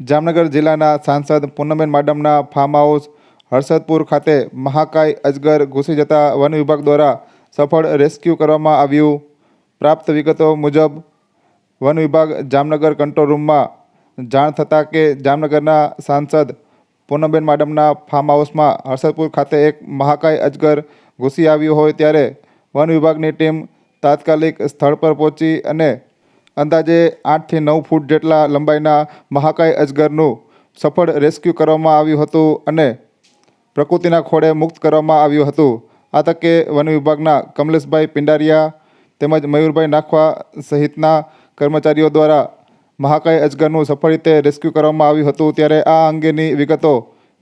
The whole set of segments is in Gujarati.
જામનગર જિલ્લાના સાંસદ પૂનમબેન માડમના ફાર્મ હાઉસ હર્ષદપુર ખાતે મહાકાય અજગર ઘૂસી જતા વન વિભાગ દ્વારા સફળ રેસ્ક્યુ કરવામાં આવ્યું. પ્રાપ્ત વિગતો મુજબ વન વિભાગ જામનગર કંટ્રોલ રૂમમાં જાણ થતાં કે જામનગરના સાંસદ પૂનમબેન માડમના ફાર્મ હાઉસમાં હર્ષદપુર ખાતે એક મહાકાય અજગર ઘૂસી આવ્યું હોય ત્યારે વન વિભાગની ટીમ તાત્કાલિક સ્થળ પર પહોંચી અને અંદાજે આઠથી નવ ફૂટ જેટલા લંબાઈના મહાકાય અજગરનું સફળ રેસ્ક્યુ કરવામાં આવ્યું હતું અને પ્રકૃતિના ખોળે મુક્ત કરવામાં આવ્યું હતું. આ તકે વન વિભાગના કમલેશભાઈ પિંડારિયા તેમજ મયુરભાઈ નાખવા સહિતના કર્મચારીઓ દ્વારા મહાકાય અજગરનું સફળ રીતે રેસ્ક્યુ કરવામાં આવ્યું હતું ત્યારે આ અંગેની વિગતો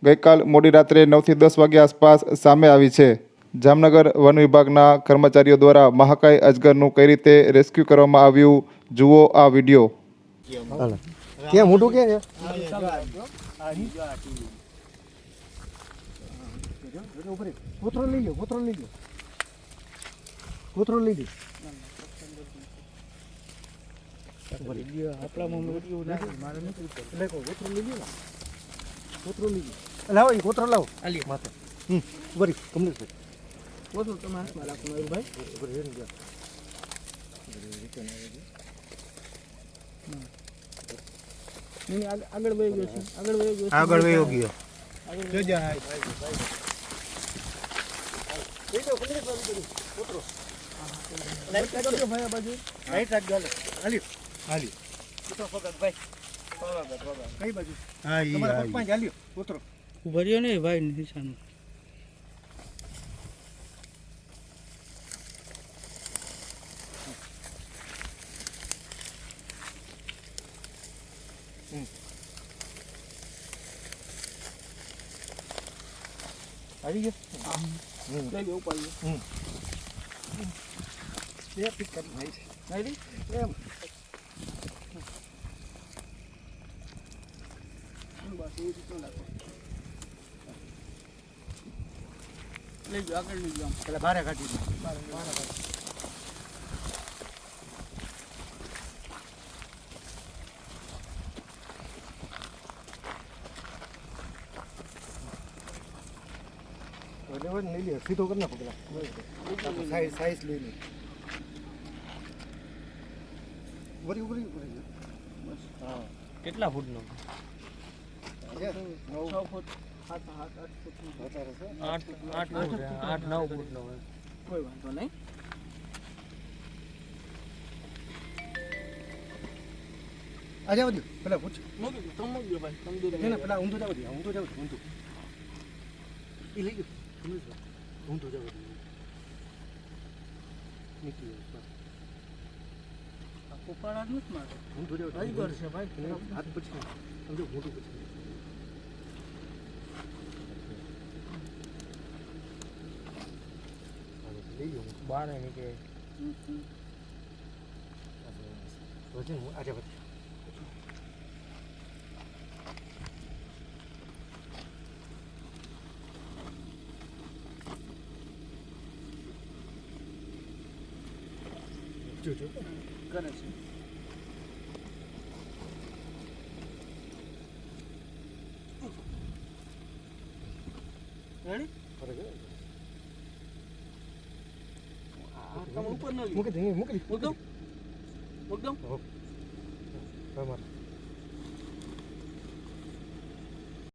ગઈકાલ મોડી રાત્રે નવથી દસ વાગ્યા આસપાસ સામે આવી છે. જામનગર વન વિભાગના કર્મચારીઓ દ્વારા મહાકાય અજગરનું કઈ રીતે રેસ્ક્યુ કરવામાં આવ્યું? જુઓ આ વીડિયો. ક્યાં મોટું ક્યાં છે? કોથરો લઈ લો કોથરો લઈ લો. કોથરો લઈ લો. આપણામાં વીડિયો નથી મારે નથી એટલે કહો, કોથરો લઈ લો ને કોથરો લઈ લો લાવો. કોથરો લાવો માથે. હમ ઉભરી કમલેશભાઈ બધું તમે હાથમાં રાખો મયુરભાઈ નહીં, નહીં, આગળ વહી ગયો છે આગળ વહી ગયો આગળ વયો ગયો જોજો હા લઈ લો કમલેશભાઈ કોથરો લાઈટ કરજો ભાઈ બાજુ રાઈટ રાખ ગાલે હાલ્યો હાલ્યો કઈ બાજુ હા ઈ તમારા પગમાં જ હાલ્યો કોથરો ઊભા રહ્યો ને ભાઈ નિશાન આવી ગયો લઈ ગયો હમ બે પીક કરી નાઈ એમ લઈ ગયો આગળ લઈ ગયો. પેલા બારે કાઢી દે એટલે હોય ને લઈ લે સીધો કરી નાખો પેલા. સાઈઝ સાઈઝ લઈ લે. ઉભરી ઉભરી ઉભરી હા. કેટલા ફૂટનો? છે ફૂટ. સાત આઠ ફૂટનું. વધારે છે? આઠ આઠ ફૂટ આઠ નવ ફૂટનો હોય. કોઈ વાંધો નહીં. આ જાવ પેલા પૂછ. તમે મૂકી ભાઈ તમે પેલા ઊંધું જાવ ઊંધું જાવ ઊંધું. એ લઈ ગયો ઊંધું જાવ દે નીકળી જાવ આ પોપાળા જ નથી મારતો ઊંધું જાવ અજગર છે ભાઈ હાથ પછી સમજો મોટું પછી લઈ ગયો બારે નીકળે વજન આજે વધી જો જો કરે છે રેડી આ તમે ઉપર ન લ્યો મૂકી દે મૂકી